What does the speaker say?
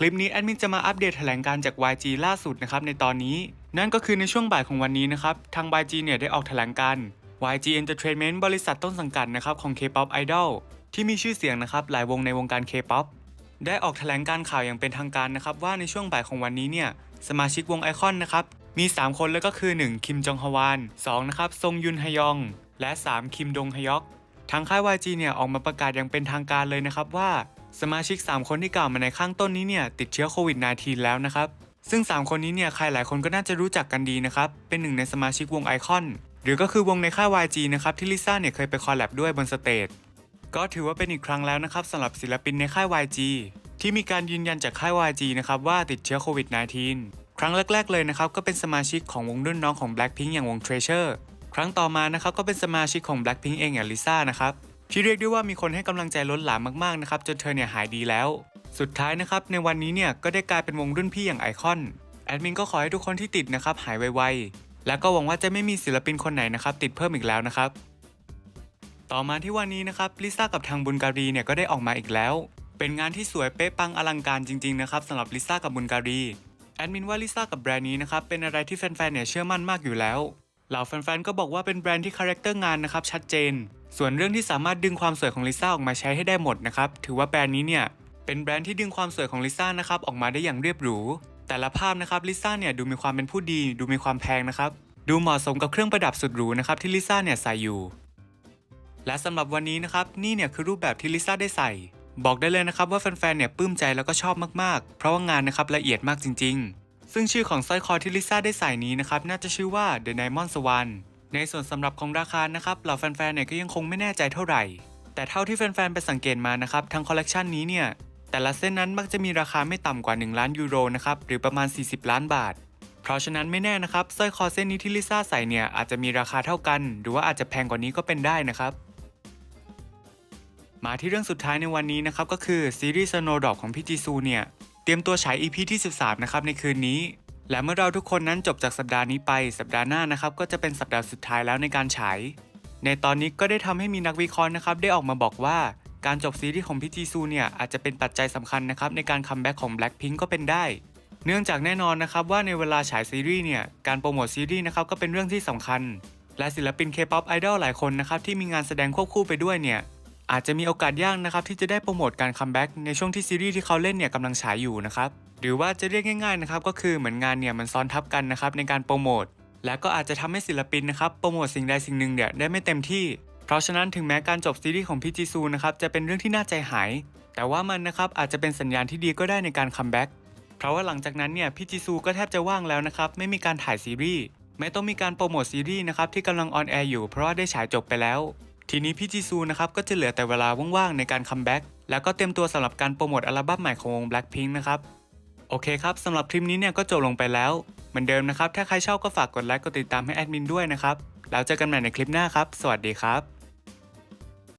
คลิปนี้แอดมินจะมาอัปเดตแถลงการจาก YG ล่าสุดนะครับในตอนนี้ นั่นก็คือในช่วงบ่ายของวันนี้นะครับ ทาง YG เนี่ยได้ออกแถลงการ YG Entertainment บริษัทต้นสังกัดนะครับของ K-pop Idol ที่มีชื่อเสียงนะครับหลายวงในวงการ K-pop ได้ออกแถลงการข่าวอย่างเป็นทางการนะครับว่าในช่วงบ่ายของวันนี้เนี่ยสมาชิกวงไอคอนนะครับมี 3 คนแล้วก็คือ 1 คิมจองฮวาน2นะครับซงยุนฮยอง และ 3 คิมดงฮยอกทางค่าย YG เนี่ยออกมาประกาศอย่างเป็นทางการเลยนะครับว่า สมาชิก 3 คนที่กล่าวมาในข้างต้นนี้เนี่ยติดเชื้อโควิด -19 แล้วนะครับ ซึ่ง 3 คนนี้เนี่ยใครหลายคนก็น่าจะรู้จักกันดีนะครับ เป็นหนึ่งในสมาชิกวงไอคอน หรือก็คือวงในค่าย YG นะครับที่ลิซ่าเนี่ยเคยไปคอลแลบด้วยบนสเตจ ก็ถือว่าเป็นอีกครั้งแล้วนะครับสำหรับศิลปินในค่าย YG ที่มีการยืนยันจากค่าย YG นะครับว่าติดเชื้อโควิด -19 ครั้งแรก ๆ เลยนะครับก็เป็นสมาชิกของวงรุ่นน้องของ Blackpink อย่างวง Treasure ครั้งต่อมานะครับก็เป็นสมาชิกของ Blackpink เองอย่างลิซ่านะครับ ที่เรียกได้ว่ามีคนให้กำลังใจล้นหลามมากๆนะครับจนเธอเนี่ยหายดีแล้ว สุดท้ายนะครับในวันนี้เนี่ยก็ได้กลายเป็นวงรุ่นพี่อย่างไอคอนแอดมินก็ขอให้ทุกคนที่ติดนะครับหายไวๆแล้วก็หวังว่าจะไม่มีศิลปินคนไหนนะครับติดเพิ่มอีกแล้วนะครับ ต่อมาที่วันนี้นะครับลิซ่ากับทางบุญการีเนี่ยก็ได้ออกมาอีกแล้ว เป็นงานที่สวยเป๊ะปังอลังการจริงๆนะครับสำหรับลิซ่ากับบุญการีแอดมินว่าลิซ่ากับแบรนด์นี้นะครับเป็นอะไรที่แฟนๆเนี่ยเชื่อมั่นมากอยู่แล้วเหล่าแฟนๆก็บอกว่าเป็นแบรนด์ที่คาแรคเตอร์งานนะครับชัดเจน ส่วนเรื่องที่สามารถดึงความสวยของลิซ่าออกมาใช้ให้ได้หมดนะครับถือว่าแบรนด์นี้เนี่ยเป็นแบรนด์ที่ดึงความสวยของลิซ่านะครับออกมาได้อย่างเรียบหรู แต่ละภาพนะครับลิซ่าเนี่ยดูมีความเป็นผู้ดี ดูมีความแพงนะครับดูเหมาะสมกับเครื่องประดับสุดหรูนะครับที่ลิซ่าเนี่ยใส่อยู่ และสำหรับวันนี้นะครับนี่เนี่ยคือรูปแบบที่ลิซ่าได้ใส่ บอกได้เลยนะครับว่าแฟนๆเนี่ยปลื้มใจแล้วก็ชอบมากๆ เพราะว่างานนะครับละเอียดมากจริง ๆ ซึ่งชื่อของสร้อยคอที่ลิซ่าได้ใส่นี้นะครับน่าจะชื่อว่า The Diamond Swan ในส่วนสำหรับของราคานะครับเหล่าแฟนๆเนี่ยก็ยังคงไม่แน่ใจเท่าไหร่ แต่เท่าที่แฟนๆไปสังเกตมานะครับทั้งคอลเลกชันนี้เนี่ยแต่ละเส้นนั้นมักจะมีราคาไม่ต่ำกว่า 1 ล้านยูโรนะครับหรือประมาณ 40 ล้านบาท เพราะฉะนั้นไม่แน่นะครับสร้อยคอเส้นนี้ที่ลิซ่าใส่เนี่ยอาจจะมีราคาเท่ากัน หรือว่าอาจจะแพงกว่านี้ก็เป็นได้นะครับมาที่เรื่องสุดท้ายในวันนี้นะครับก็คือซีรีส์ Snowdrop ของพี่จีซูเนี่ยเตรียมตัวฉาย EP ที่ 13 นะครับในคืนนี้ และเมื่อเราทุกคนนั้นจบจากสัปดาห์นี้ไปสัปดาห์หน้านะครับก็จะเป็นสัปดาห์สุดท้ายแล้วในการฉายในตอนนี้ก็ได้ทำให้มีนักวิเคราะห์นะครับได้ออกมาบอกว่า การจบซีรีส์ของพี่จีซูเนี่ยอาจจะเป็นปัจจัยสำคัญนะครับในการคัมแบ็กของ Blackpink ก็เป็นได้ เนื่องจากแน่นอนนะครับว่าในเวลาฉายซีรีส์เนี่ยการโปรโมทซีรีส์นะครับก็เป็นเรื่องที่สำคัญ และศิลปิน K-pop Idol หลายคนนะครับที่มีงานแสดงควบคู่ไปด้วยเนี่ยอาจจะมีโอกาสยากนะครับที่จะได้โปรโมทการคัมแบ็กในช่วงที่ซีรีส์ที่เขาเล่นเนี่ยกำลังฉายอยู่นะครับ หรือว่าจะเรียกง่ายๆนะครับก็คือเหมือนงานเนี่ยมันซ้อนทับกันนะครับในการโปรโมทและก็อาจจะทำให้ศิลปินนะครับโปรโมทสิ่งใดสิ่งหนึ่งเนี่ยได้ไม่เต็มที่ เพราะฉะนั้นถึงแม้การจบซีรีส์ของพี่จีซูนะครับจะเป็นเรื่องที่น่าใจหาย แต่ว่ามันนะครับอาจจะเป็นสัญญาณที่ดีก็ได้ในการคัมแบ็กเพราะว่าหลังจากนั้นเนี่ยพี่จีซูก็แทบจะว่างแล้วนะครับไม่มีการถ่ายซีรีส์ไม่ต้องมีการโปรโมทซีรีส์นะครับที่กำลังออนแอร์อยู่เพราะว่าได้ฉายจบไปแล้ว ทีนี้พี่จีซูนะครับก็จะเหลือแต่เวลาว่างๆในการคัมแบ็กแล้วก็เตรียมตัวสำหรับการโปรโมทอัลบั้มใหม่ของวง Blackpink นะครับ โอเคครับสำหรับคลิปนี้เนี่ยก็จบลงไปแล้ว เหมือนเดิมนะครับ ถ้าใครชอบก็ฝากกดไลค์กดติดตามให้แอดมินด้วยนะครับ แล้วเจอกันใหม่ในคลิปหน้าครับ สวัสดีครับ